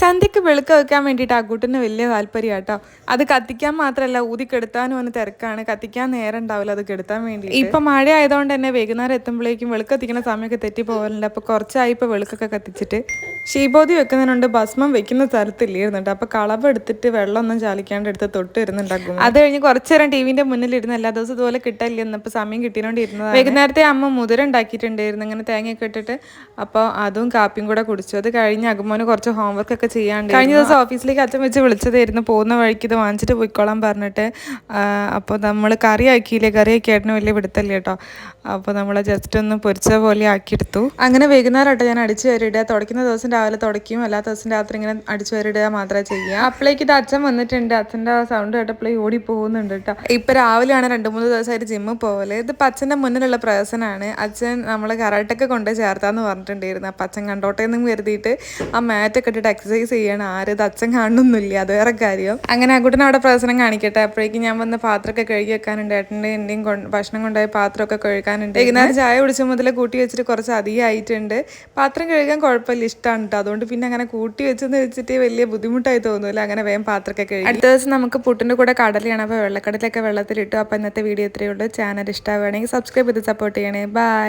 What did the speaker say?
സന്ധ്യക്ക് വെളുക്ക വെക്കാൻ വേണ്ടിയിട്ട് അക്കൂട്ടിന് വലിയ താല്പര്യം കേട്ടോ അത് കത്തിക്കാൻ മാത്രമല്ല ഊതി കെടുത്താനും വന്ന് തിരക്കാണ്. കത്തിക്കാൻ നേരം ഉണ്ടാവില്ല അത് കെടുത്താൻ വേണ്ടി ഇപ്പൊ മഴ ആയതുകൊണ്ട് തന്നെ വൈകുന്നേരം എത്തുമ്പോഴേക്കും വെളുക്ക് കത്തിക്കുന്ന സമയമൊക്കെ തെറ്റി പോകലുണ്ട് അപ്പൊ കുറച്ചായി ഇപ്പൊ വെളുക്കൊക്കെ കത്തിച്ചിട്ട്. ശീബോധി വെക്കുന്നതിനുണ്ട് ഭസ്മം വെക്കുന്ന സ്ഥലത്തില്ലായിരുന്നുണ്ട് അപ്പൊ കളവ് എടുത്തിട്ട് വെള്ളമൊന്നും ചാലിക്കാണ്ട് എടുത്ത് തൊട്ട് ഇരുന്നുണ്ടാക്കും അത് കഴിഞ്ഞ് കുറച്ചു നേരം ടിവിന്റെ മുന്നിൽ ഇരുന്ന് എല്ലാ ദിവസവും ഇതുപോലെ കിട്ടില്ല ഇപ്പൊ സമയം കിട്ടിയോണ്ടിരുന്നത് വൈകുന്നേരത്തെ അമ്മ മുതിര ഉണ്ടാക്കിയിട്ടുണ്ടായിരുന്നു. ഇങ്ങനെ തേങ്ങയൊക്കെ ഇട്ടിട്ട് അപ്പോൾ അതും കാപ്പിയും കൂടെ കുടിച്ചു. അത് കഴിഞ്ഞ് അകുമോന് കുറച്ച് ഹോംവർക്ക് ഒക്കെ ചെയ്യാണ്ട് കഴിഞ്ഞ ദിവസം ഓഫീസിലേക്ക് അച്ഛൻ വെച്ച് വിളിച്ചതായിരുന്നു പോകുന്ന വഴിക്ക് ഇത് വാങ്ങിച്ചിട്ട് പോയിക്കോളാൻ പറഞ്ഞിട്ട് അപ്പോൾ നമ്മൾ കറി ആക്കിയില്ലേ? കറി ആക്കി ഏട്ടന് വലിയ പിടുത്തല്ലേ കേട്ടോ അപ്പോൾ നമ്മൾ ജസ്റ്റ് ഒന്ന് പൊരിച്ച പോലെ ആക്കിയെടുത്തു. അങ്ങനെ വൈകുന്നേരം ആട്ടോ ഞാൻ അടിച്ചു വരിടുക തുടയ്ക്കുന്ന ദിവസം രാവിലെ തുടയ്ക്കും അല്ലാത്ത ദിവസം രാത്രി ഇങ്ങനെ അടിച്ചു വരിടുക മാത്രമേ ചെയ്യുക. അപ്പോഴേക്ക് ഇത് അച്ഛൻ വന്നിട്ടുണ്ട്. അച്ഛന്റെ സൗണ്ട് കേട്ടപ്പോൾ ഓടി പോകുന്നുണ്ട് കേട്ടോ ഇപ്പം രാവിലെയാണ് രണ്ട് മൂന്ന് ദിവസമായിട്ട് ജിമ്മിൽ പോകൽ ഇത് അച്ഛന്റെ മുന്നിലുള്ള പ്രയസനാണ് അച്ഛൻ നമ്മൾ കരാട്ടൊക്കെ കൊണ്ട് ചേർത്താന്ന് പറഞ്ഞിട്ടുണ്ടായിരുന്നു. അപ്പം അച്ഛൻ കണ്ടോട്ടെ എന്നും കരുതിയിട്ട് ആ മാറ്റൊക്കെ ഇട്ടിട്ട് എക്സസൈസ് ചെയ്യണം. ആരത് അച്ഛൻ കാണുന്നൊന്നുമില്ല. അത് വേറെ കാര്യം. അങ്ങനെ അക്കുട്ടൻ അവിടെ പ്രസനം കാണിക്കട്ടെ. അപ്പോഴേക്കും ഞാൻ വന്ന് പാത്രമൊക്കെ കഴുകി വെക്കാനുണ്ട്. ഏട്ടന്റെ എന്റെയും ഭക്ഷണം കൊണ്ടുപോയി പാത്രമൊക്കെ കഴുകാനുണ്ട്. വൈകുന്നേരം ചായ കുടിച്ച മുതൽ കൂട്ടി വെച്ചിട്ട് കുറച്ച് അധികം ആയിട്ടുണ്ട്. പാത്രം കഴുകാൻ കുഴപ്പമില്ല. ഇഷ്ടമാണ് കേട്ടോ അതുകൊണ്ട് പിന്നെ അങ്ങനെ കൂട്ടി വെച്ചെന്ന് വെച്ചിട്ട് വലിയ ബുദ്ധിമുട്ടായി തോന്നുന്നില്ല അങ്ങനെ വേഗം പാത്രമൊക്കെ കഴുകി. അടുത്ത ദിവസം നമുക്ക് പുട്ടിന്റെ കൂടെ കടലയാണ്. അപ്പോൾ വെള്ളക്കടലൊക്കെ വെള്ളത്തിലിട്ടു. അപ്പോൾ ഇന്നത്തെ വീഡിയോ ഇത്രയേ ഉള്ളൂ. ചാനൽ ഇഷ്ടമാവുകയാണെങ്കിൽ സബ്സ്ക്രൈബ് ചെയ്ത് സപ്പോർട്ട് ചെയ്യണേ. ബൈ